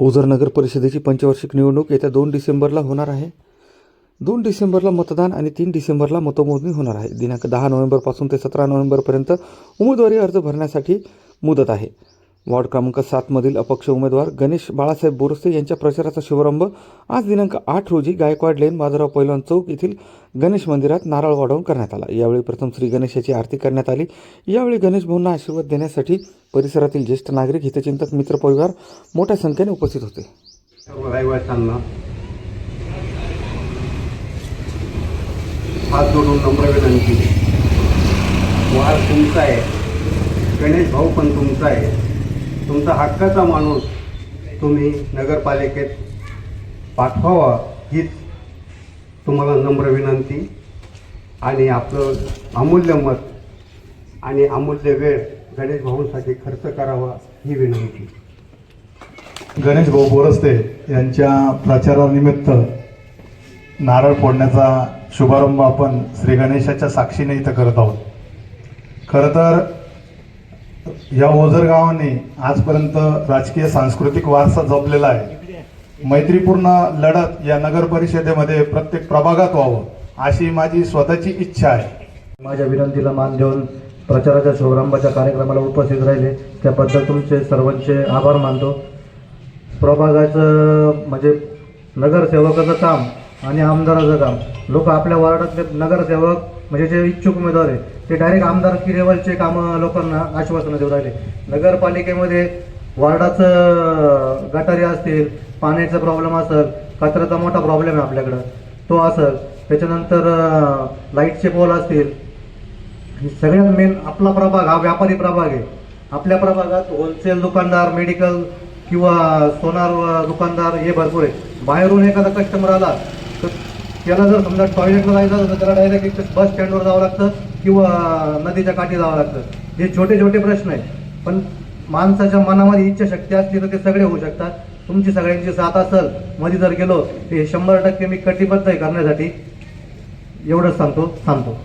ओझर नगर परिषदेची पंचवार्षिक निवडणूक येत्या दोन डिसेंबरला होणार आहे. दोन डिसेंबरला मतदान आणि तीन डिसेंबरला मतमोजणी होणार आहे. दिनांक दहा नोव्हेंबरपासून ते सतरा नोव्हेंबरपर्यंत उमेदवारी अर्ज भरण्यासाठी मुदत आहे. वॉर्ड क्रमांक सातमधील अपक्ष उमेदवार गणेश बाळासाहेब बोरसे यांच्या प्रचाराचा शुभारंभ आज दिनांक आठ रोजी गायकवाड लेन बाजाराव पैलवान चौक येथील गणेश मंदिरात नारळ वाढवून करण्यात आला. यावेळी प्रथम श्री गणेशाची आरती करण्यात आली. यावेळी गणेश भाऊंना आशीर्वाद देण्यासाठी परिसरातील ज्येष्ठ नागरिक हितचिंतक मित्रपरिवार मोठ्या संख्येने उपस्थित होते. हात जोडून नम्र विनंती. वार तुमचा आहे. गणेश भाऊ पण तुमचा आहे. तुमचा हक्काचा माणूस तुम्ही नगरपालिकेत पाठवावा हीच तुम्हाला नम्र विनंती. आणि आपलं अमूल्य मत आणि अमूल्य वेळ गणेश भाऊंसाठी खर्च करावा ही विनंती. गणेश भाऊ बोरस्ते यांच्या प्रचारानिमित्त नारळ फोडण्याचा शुभारंभ आपण श्री गणेशाच्या साक्षीने इथं करत आहोत. खरं तर या ओझर गावाने आजपर्यंत राजकीय सांस्कृतिक वारसा जपलेला आहे. मैत्रीपूर्ण लढत या नगर परिषदेमध्ये प्रत्येक प्रभागात व्हावं अशी माझी स्वतःची इच्छा आहे. माझ्या विनंतीला मान देऊन प्रचाराच्या शुभारंभाच्या कार्यक्रमाला उपस्थित राहिले. त्याबद्दल तुमचे सर्वांचे आभार मानतो. प्रभागाचं म्हणजे नगरसेवकाचं काम आणि आमदाराचं काम. लोक आपल्या वार्डातले नगरसेवक म्हणजे जे इच्छुक उमेदवार आहे ते डायरेक्ट आमदारकी लेवलचे कामं लोकांना आश्वासनं देऊ राहिले नगरपालिकेमध्ये वार्डाचं गटारी असतील पाण्याचा प्रॉब्लेम असेल कचऱ्याचा मोठा प्रॉब्लेम आहे आपल्याकडं. तो असेल त्याच्यानंतर लाईटचे पोल असतील. सगळ्यात मेन आपला प्रभाग हा व्यापारी प्रभाग आहे. आपल्या प्रभागात होलसेल दुकानदार मेडिकल किंवा सोनार दुकानदार हे भरपूर आहे बाहेरून एखादा कस्टमर आला त्याला जर समजा टॉयलेटला जायचं असेल तर त्याला डायरेक्ट बस स्टँडवर जावं लागतं किंवा नदीच्या काठी जावं लागतं. हे छोटे छोटे प्रश्न आहेत. पण माणसाच्या मनामध्ये इच्छाशक्ती असली तर ते सगळे होऊ शकतात. तुमची सगळ्यांची साथ असेल मध्ये जर गेलो तर हे शंभर टक्के मी कटिबद्ध आहे करण्यासाठी. एवढंच सांगतो थांबतो.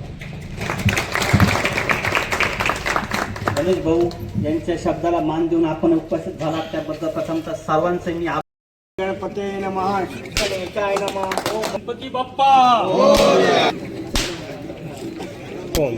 गणेश भाऊ यांच्या शब्दाला मान देऊन आपण उपस्थित झाला त्याबद्दल प्रथमतः सर्वांचे मी pati na mahal. Kalingkay na mga ko. Pati bapa! Oh, yeah! Oh,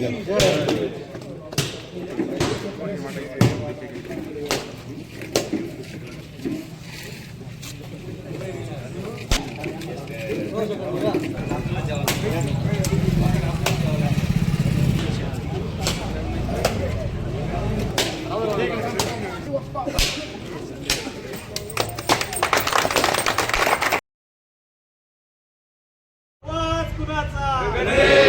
कुणाचा